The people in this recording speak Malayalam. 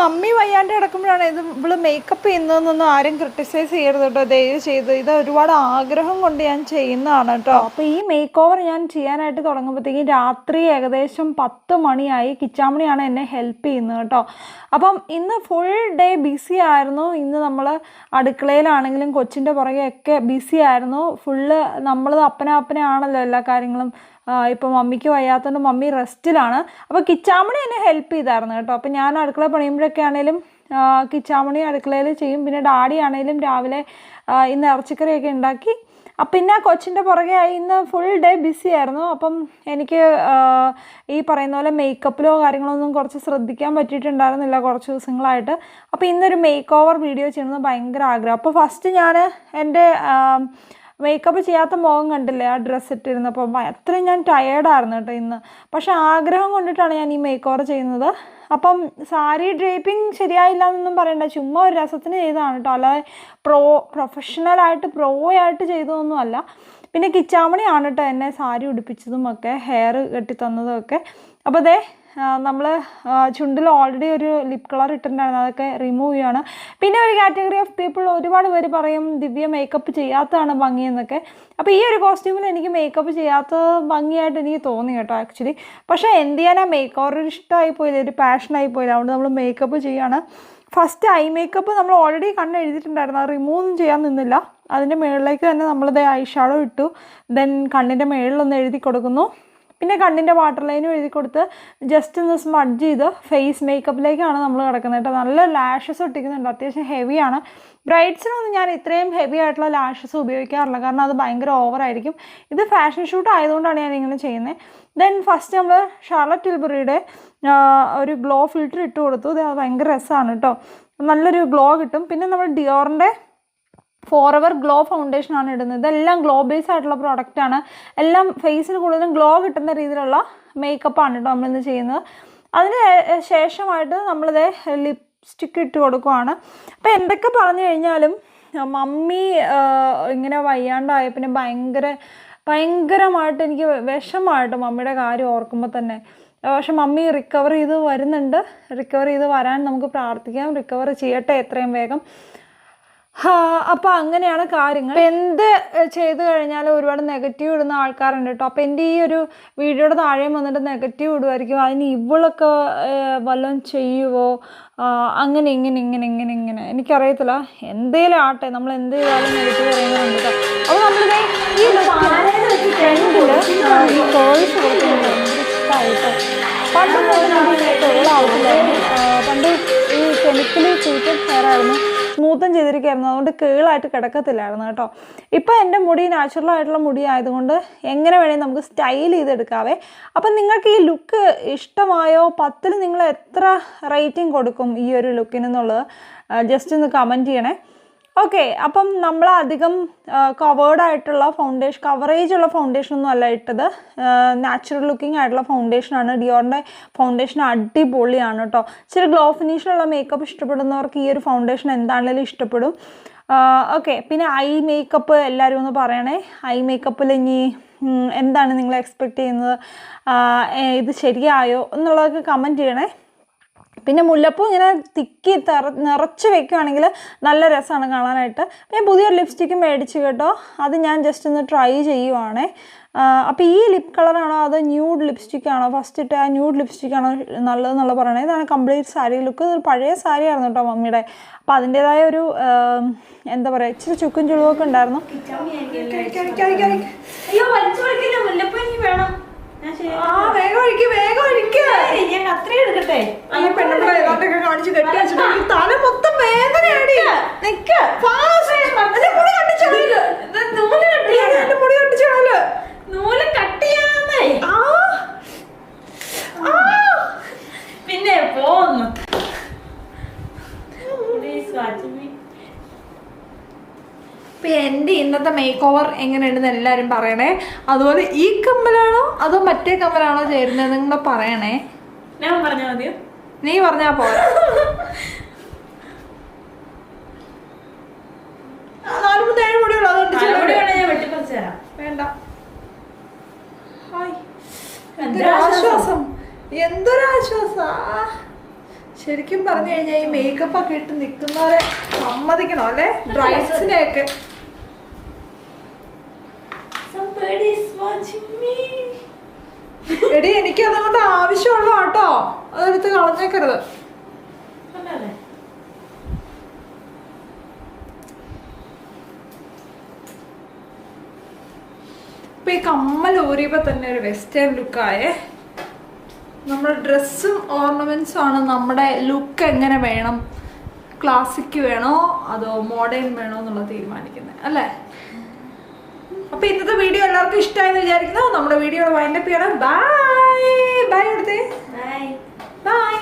മമ്മി വയ്യാണ്ട് കിടക്കുമ്പോഴാണ് ഇത് ഇവൾ മേക്കപ്പ് ചെയ്യുന്നതെന്നൊന്നും ആരും ക്രിട്ടിസൈസ് ചെയ്യരുത് കേട്ടോ. ദയവ് ചെയ്ത് ഇത് ഒരുപാട് ആഗ്രഹം കൊണ്ട് ഞാൻ ചെയ്യുന്നതാണ് കേട്ടോ. അപ്പോൾ ഈ മേക്ക് ഓവർ ഞാൻ ചെയ്യാനായിട്ട് തുടങ്ങുമ്പോഴത്തേക്കും രാത്രി ഏകദേശം പത്ത് മണിയായി കിച്ചാമണിയാണ് എന്നെ ഹെൽപ്പ് ചെയ്യുന്നത് കേട്ടോ. അപ്പം ഇന്ന് ഫുൾ ഡേ ബിസി ആയിരുന്നു. ഇന്ന് നമ്മൾ അടുക്കളയിലാണെങ്കിലും കൊച്ചിന്റെ പുറകെ ഒക്കെ ബിസി ആയിരുന്നു. ഫുള്ള് നമ്മൾ അപ്പന ആണല്ലോ എല്ലാ കാര്യങ്ങളും ഇപ്പോൾ മമ്മിക്ക് വയ്യാത്തതുകൊണ്ട് മമ്മി റെസ്റ്റിലാണ്. അപ്പോൾ കിച്ചാമണി എന്നെ ഹെൽപ്പ് ചെയ്തായിരുന്നു കേട്ടോ. അപ്പോൾ ഞാൻ അടുക്കള പണിയുമ്പോഴൊക്കെ ആണെങ്കിലും കിച്ചാമണി അടുക്കളയിൽ ചെയ്യും. പിന്നെ ഡാഡി ആണെങ്കിലും രാവിലെ ഇന്ന് ഇറച്ചിക്കറിയൊക്കെ ഉണ്ടാക്കി. അപ്പം പിന്നെ കൊച്ചിന്റെ പുറകെ ആയി ഇന്ന് ഫുൾ ഡേ ബിസി ആയിരുന്നു. അപ്പം എനിക്ക് ഈ പറയുന്ന പോലെ മേക്കപ്പിലോ കാര്യങ്ങളൊന്നും കുറച്ച് ശ്രദ്ധിക്കാൻ പറ്റിയിട്ടുണ്ടായിരുന്നില്ല കുറച്ച് ദിവസങ്ങളായിട്ട്. അപ്പോൾ ഇന്നൊരു മേക്ക് ഓവർ വീഡിയോ ചെയ്യണമെന്ന് ഭയങ്കര ആഗ്രഹം. അപ്പോൾ ഫസ്റ്റ് ഞാൻ എന്റെ മേക്കപ്പ് ചെയ്യാത്ത മുഖം കണ്ടില്ലേ? ആ ഡ്രസ്സ് ഇട്ടിരുന്നപ്പോൾ അത്രയും ഞാൻ ടയേർഡായിരുന്നു കേട്ടോ ഇന്ന്. പക്ഷേ ആഗ്രഹം കൊണ്ടിട്ടാണ് ഞാൻ ഈ മേക്ക് ചെയ്യുന്നത്. അപ്പം സാരി ഡ്രേപ്പിംഗ് ശരിയായില്ല എന്നൊന്നും പറയണ്ട. ചുമ്മാ ഒരു രസത്തിന് ചെയ്തതാണ് കേട്ടോ. അല്ലാതെ പ്രോ പ്രൊഫഷണലായിട്ട് പ്രോ ആയിട്ട് ചെയ്തതൊന്നുമല്ല പിന്നെ കിച്ചാമണിയാണ് കേട്ടോ എന്നെ സാരി ഉടുപ്പിച്ചതും ഒക്കെ ഹെയർ കെട്ടി തന്നതും ഒക്കെ അപ്പോൾ ദേ നമ്മൾ ചുണ്ടിൽ ഓൾറെഡി ഒരു ലിപ് കളർ ഇട്ടിട്ടുണ്ടായിരുന്നു. അതൊക്കെ റിമൂവ് ചെയ്യാണ് പിന്നെ ഒരു കാറ്റഗറി ഓഫ് പീപ്പിൾ ഒരുപാട് പേര് പറയും ദിവ്യ മേക്കപ്പ് ചെയ്യാത്തതാണ് ഭംഗിയെന്നൊക്കെ അപ്പോൾ ഈ ഒരു കോസ്റ്റ്യൂമിൽ എനിക്ക് മേക്കപ്പ് ചെയ്യാത്ത ഭംഗിയായിട്ട് എനിക്ക് തോന്നി കേട്ടോ ആക്ച്വലി പക്ഷേ എന്ത് ചെയ്യാനാ മേക്ക് ഓവർ ഒരു ഇഷ്ടമായി പോയില്ല ഒരു പാഷനായി പോയില്ല അതുകൊണ്ട് നമ്മൾ മേക്കപ്പ് ചെയ്യുകയാണ് ഫസ്റ്റ് ഐ മേക്കപ്പ് നമ്മൾ ഓൾറെഡി കണ്ണ് എഴുതിയിട്ടുണ്ടായിരുന്നു. അത് റിമൂവ് ചെയ്യാൻ നിന്നില്ല. അതിന്റെ മുകളിലേക്ക് തന്നെ നമ്മളത് ഐ ഷാഡോ ഇട്ടു. ദെൻ കണ്ണിന്റെ മുകളിലൊന്ന് എഴുതി കൊടുക്കുന്നു. പിന്നെ കണ്ണിന്റെ വാട്ടർ ലൈനും എഴുതി കൊടുത്ത് ജസ്റ്റ് ഒന്ന് സ്മഡ് ചെയ്ത് ഫേസ് മേക്കപ്പിലേക്കാണ് നമ്മൾ കിടക്കുന്നത് കേട്ടോ. നല്ല ലാഷസ് ഒട്ടിക്കുന്നുണ്ട്. അത്യാവശ്യം ഹെവിയാണ് ബ്രൈഡ്സിനൊന്നും ഞാൻ ഇത്രയും ഹെവി ആയിട്ടുള്ള ലാഷസ് ഉപയോഗിക്കാറില്ല. കാരണം അത് ഭയങ്കര ഓവറായിരിക്കും ഇത് ഫാഷൻ ഷൂട്ട് ആയതുകൊണ്ടാണ് ഞാൻ ഇങ്ങനെ ചെയ്യുന്നത് ദെൻ ഫസ്റ്റ് നമ്മൾ ഷാർലറ്റ് ടിൽബറിയുടെ ഒരു ഗ്ലോ ഫിൽറ്റർ ഇട്ട് കൊടുത്തു. അത് ഭയങ്കര രസമാണ് കേട്ടോ. നല്ലൊരു ഗ്ലോ കിട്ടും. പിന്നെ നമ്മൾ ഡിയോറിന്റെ ഫോർ എവർ ഗ്ലോ ഫൗണ്ടേഷൻ ആണ് ഇടുന്നത്. ഇതെല്ലാം ഗ്ലോ ബേസ് ആയിട്ടുള്ള പ്രോഡക്റ്റ് ആണ്. എല്ലാം ഫേസിന് കൂടുതലും ഗ്ലോ കിട്ടുന്ന രീതിയിലുള്ള മേക്കപ്പ് ആണ് കേട്ടോ നമ്മളിന്ന് ചെയ്യുന്നത്. അതിന് ശേഷമായിട്ട് നമ്മളിത് ലിപ്സ്റ്റിക്ക് ഇട്ട് കൊടുക്കുവാണ്. അപ്പോൾ എന്തൊക്കെ പറഞ്ഞു കഴിഞ്ഞാലും മമ്മി ഇങ്ങനെ വയ്യാണ്ടായ പിന്നെ ഭയങ്കര ഭയങ്കരമായിട്ട് എനിക്ക് വിഷമായിട്ട് മമ്മിയുടെ കാര്യം ഓർക്കുമ്പോൾ തന്നെ. പക്ഷെ മമ്മി റിക്കവർ ചെയ്ത് വരുന്നുണ്ട്. റിക്കവർ ചെയ്ത് വരാൻ നമുക്ക് പ്രാർത്ഥിക്കാം. റിക്കവർ ചെയ്യട്ടെ എത്രയും വേഗം. അപ്പോൾ അങ്ങനെയാണ് കാര്യങ്ങൾ. എന്ത് ചെയ്ത് കഴിഞ്ഞാലും ഒരുപാട് നെഗറ്റീവ് ഇടുന്ന ആൾക്കാരുണ്ട് കേട്ടോ അപ്പോൾ എന്റെ ഈ ഒരു വീഡിയോയുടെ താഴെയും വന്നിട്ട് നെഗറ്റീവ് ഇടുമായിരിക്കും അതിന് ഇവളൊക്കെ വല്ലതും ചെയ്യുവോ? അങ്ങനെ ഇങ്ങനെ ഇങ്ങനെ ഇങ്ങനെ ഇങ്ങനെ. എനിക്കറിയത്തില്ല. എന്തേലും ആട്ടെ നമ്മൾ എന്ത് ചെയ്താലും നെഗറ്റീവ് പറയുന്നുണ്ട് അപ്പോൾ നമ്മളിത് ഈ ഫ്രണ്ടിൽ ഈ കേൾസ് കൊടുക്കുന്നത് ഭയങ്കര ഇഷ്ടമായിട്ടോ പണ്ട് കേളാവത്തില്ലായിരുന്നു പണ്ട് ഈ കെമിക്കലി ട്രീറ്റഡ് ഹെയർ ആയിരുന്നു. സ്മൂത്തും ചെയ്തിരിക്കുകയായിരുന്നു. അതുകൊണ്ട് കേളായിട്ട് കിടക്കത്തില്ലായിരുന്നു കേട്ടോ. ഇപ്പോൾ എന്റെ മുടി നാച്ചുറൽ ആയിട്ടുള്ള മുടി ആയതുകൊണ്ട് എങ്ങനെ വേണേലും നമുക്ക് സ്റ്റൈൽ ചെയ്തെടുക്കാവേ. അപ്പം നിങ്ങൾക്ക് ഈ ലുക്ക് ഇഷ്ടമായോ? പത്തിൽ നിങ്ങൾ എത്ര റേറ്റിംഗ് കൊടുക്കും ഈ ഒരു ലുക്കിനെന്നുള്ളത് ജസ്റ്റ് ഒന്ന് കമന്റ് ചെയ്യണേ. ഓക്കെ അപ്പം നമ്മൾ അധികം കവേർഡ് ആയിട്ടുള്ള ഫൗണ്ടേഷൻ കവറേജ് ഉള്ള ഫൗണ്ടേഷൻ ഒന്നും അല്ല ഇട്ടത്. നാച്ചുറൽ ലുക്കിംഗ് ആയിട്ടുള്ള ഫൗണ്ടേഷനാണ് ഡിയോറിന്റെ ഫൗണ്ടേഷൻ അടിപൊളിയാണ് കേട്ടോ ഇച്ചിരി ഗ്ലോ ഫിനിഷിലുള്ള മേക്കപ്പ് ഇഷ്ടപ്പെടുന്നവർക്ക് ഈ ഒരു ഫൗണ്ടേഷൻ എന്താണെങ്കിലും ഇഷ്ടപ്പെടും. ഓക്കെ പിന്നെ ഐ മേക്കപ്പ് എല്ലാവരും ഒന്ന് പറയണേ. ഐ മേക്കപ്പിൽ ഇനി എന്താണ് നിങ്ങൾ എക്സ്പെക്റ്റ് ചെയ്യുന്നത്? ഇത് ശരിയായോ എന്നുള്ളതൊക്കെ കമന്റ് ചെയ്യണേ. പിന്നെ മുല്ലപ്പൂ ഇങ്ങനെ തിക്കി തെറ നിറച്ച് വെക്കുകയാണെങ്കിൽ നല്ല രസമാണ് കാണാനായിട്ട്. ഞാൻ പുതിയൊരു ലിപ്സ്റ്റിക്ക് മേടിച്ചു കേട്ടോ. അത് ഞാൻ ജസ്റ്റ് ഒന്ന് ട്രൈ ചെയ്യുവാണേ. അപ്പോൾ ഈ ലിപ് കളറാണോ അതോ ന്യൂഡ് ലിപ്സ്റ്റിക്കാണോ ഫസ്റ്റ് ഇട്ട് ആ ന്യൂഡ് ലിപ്സ്റ്റിക്കാണോ നല്ലതെന്നുള്ള പറയണേ. ഇതാണ് കംപ്ലീറ്റ് സാരി ലുക്ക് ഇതൊരു പഴയ സാരി ആയിരുന്നു കേട്ടോ മമ്മിയുടെ. അപ്പോൾ അതിന്റേതായ ഒരു എന്താ പറയുക ഇച്ചിരി ചുക്കും ചുളുവൊക്കെ ഉണ്ടായിരുന്നു. അയ്യോ വലിച്ചു വലിക്കില്ല മുല്ലപ്പൂ എനിക്ക് വേണം ഞാൻ ശരി ആ വേഗം ഒഴിക്ക് വേഗം ഒഴിക്ക് ഞാൻ ഈ പെണ്ണുങ്ങളെ ഏതാണ്ടൊക്കെ കാണിച്ച് കെട്ടി വെച്ചിട്ട് തല മൊത്തം നിക്ക്. മുടി നൂൽ കട്ടിയാണ്. മുടി നൂൽ പിന്നെ പോന്നു. ഇപ്പൊ എന്റെ ഇന്നത്തെ മേക്ക് ഓവർ എങ്ങനെയുണ്ടെന്ന് എല്ലാവരും പറയണേ. അതുപോലെ ഈ കമ്മലാണോ അതോ മറ്റേ കമ്മലാണോ ചേരുന്നത് നിങ്ങൾ പറയണേ. ഞാൻ പറഞ്ഞാ മതിയോ? നീ പറഞ്ഞാ പോരാ. എന്തൊരാശ്വാസാ. ശരിക്കും പറഞ്ഞു കഴിഞ്ഞാൽ ഈ മേക്കപ്പ് ഒക്കെ ഇട്ട് നിൽക്കുന്നവരെ സമ്മതിക്കണം അല്ലെ? ബ്രൈഡ്സിനെയൊക്കെ Somebody is watching me. എടി എനിക്ക് അതുകൊണ്ട് ആവശ്യമുള്ള കേട്ടോ അതെടുത്ത് കളഞ്ഞേക്കരുത്? ഇപ്പൊ ഈ കമ്മൽ ഊരിയപ്പോ തന്നെ ഒരു വെസ്റ്റേൺ ലുക്കായേ നമ്മുടെ ഡ്രസ്സും ഓർണമെന്റ്സും ആണ് നമ്മുടെ ലുക്ക് എങ്ങനെ വേണം? ക്ലാസിക് വേണോ? അതോ മോഡേൺ വേണോ എന്നുള്ള തീരുമാനിക്കുന്നത് അല്ലേ? അപ്പൊ ഇന്നത്തെ വീഡിയോ എല്ലാവർക്കും ഇഷ്ടമായെന്ന് വിചാരിക്കുന്നു. നമ്മുടെ വീഡിയോ വൈൻഡപ്പ് ചെയ്യണം. ബൈ ബൈ എടുത്തേ ബൈ ബൈ